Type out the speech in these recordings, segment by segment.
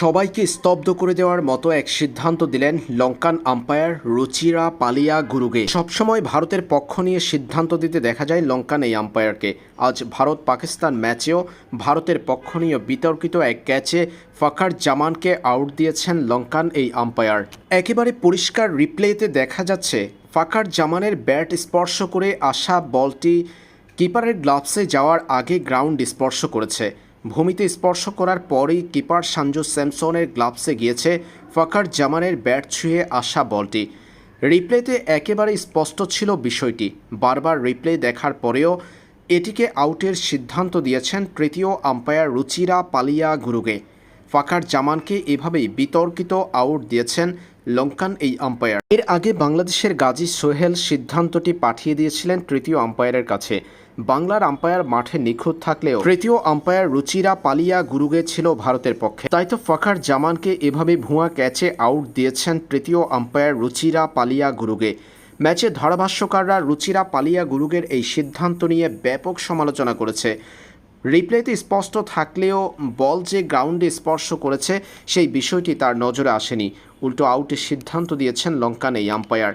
সবাইকে স্তব্ধ করে দেওয়ার মতো এক সিদ্ধান্ত দিলেন লঙ্কান আম্পায়ার রুচিরা পালিয়া গুরুগে। সবসময় ভারতের পক্ষ নিয়ে সিদ্ধান্ত দিতে দেখা যায় লঙ্কান এই আম্পায়ারকে। আজ ভারত পাকিস্তান ম্যাচেও ভারতের পক্ষ নিয়ে বিতর্কিত এক ক্যাচে ফখার জামানকে আউট দিয়েছেন লঙ্কান এই আম্পায়ার। একেবারে পরিষ্কার রিপ্লেতে দেখা যাচ্ছে ফাকার জামানের ব্যাট স্পর্শ করে আসা বলটি কিপারের গ্লাভসে যাওয়ার আগে গ্রাউন্ড স্পর্শ করেছে। ভূমিতে স্পর্শ করার পরেই কিপার সানজু স্যামসনের গ্লাভসে গিয়েছে ফাকার জামানের ব্যাট ছুঁয়ে আসা বলটি। রিপ্লেতে একেবারে স্পষ্ট ছিল বিষয়টি। বারবার রিপ্লে দেখার পরেও এটিকে আউটের সিদ্ধান্ত দিয়েছেন তৃতীয় আম্পায়ার রুচিরা পালিয়া গুরুগে ফাকার জামানকে এভাবেই বিতর্কিত আউট দিয়েছেন লঙ্কান এই আম্পায়ার। এর আগে বাংলাদেশের গাজী সোহেল সিদ্ধান্তটি পাঠিয়ে দিয়েছিলেন তৃতীয় আম্পায়ারের কাছে। বাংলার আম্পায়ার মাঠে নিখুঁত থাকলেও তৃতীয় আম্পায়ার রুচিরা পালিয়া গুরুগে ছিল ভারতের পক্ষে। তাই তো ফাকার জামানকে এভাবে ভুয়া ক্যাচে আউট দিয়েছেন তৃতীয় আম্পায়ার রুচিরা পালিয়া গুরুগে। ম্যাচে ধারাভাষ্যকাররা রুচিরা পালিয়া গুরুগের এই সিদ্ধান্ত নিয়ে ব্যাপক সমালোচনা করেছে। রিপ্লেতে স্পষ্ট থাকলেও বল যে গ্রাউন্ডে স্পর্শ করেছে, সেই বিষয়টি তার নজরে আসেনি। উল্টো আউটের সিদ্ধান্ত দিয়েছেন লঙ্কান এই আম্পায়ার।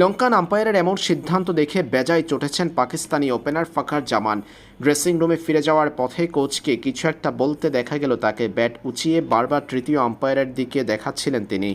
লঙ্কান আম্পায়ারের এমন সিদ্ধান্ত দেখে বেজায় চটেছেন পাকিস্তানি ওপেনার ফাখার জামান। ড্রেসিং রুমে ফিরে যাওয়ার পথে কোচকে কিছু একটা বলতে দেখা গেল তাকে। ব্যাট উঁচিয়ে বারবার তৃতীয় আম্পায়ারের দিকে দেখাচ্ছিলেন তিনি।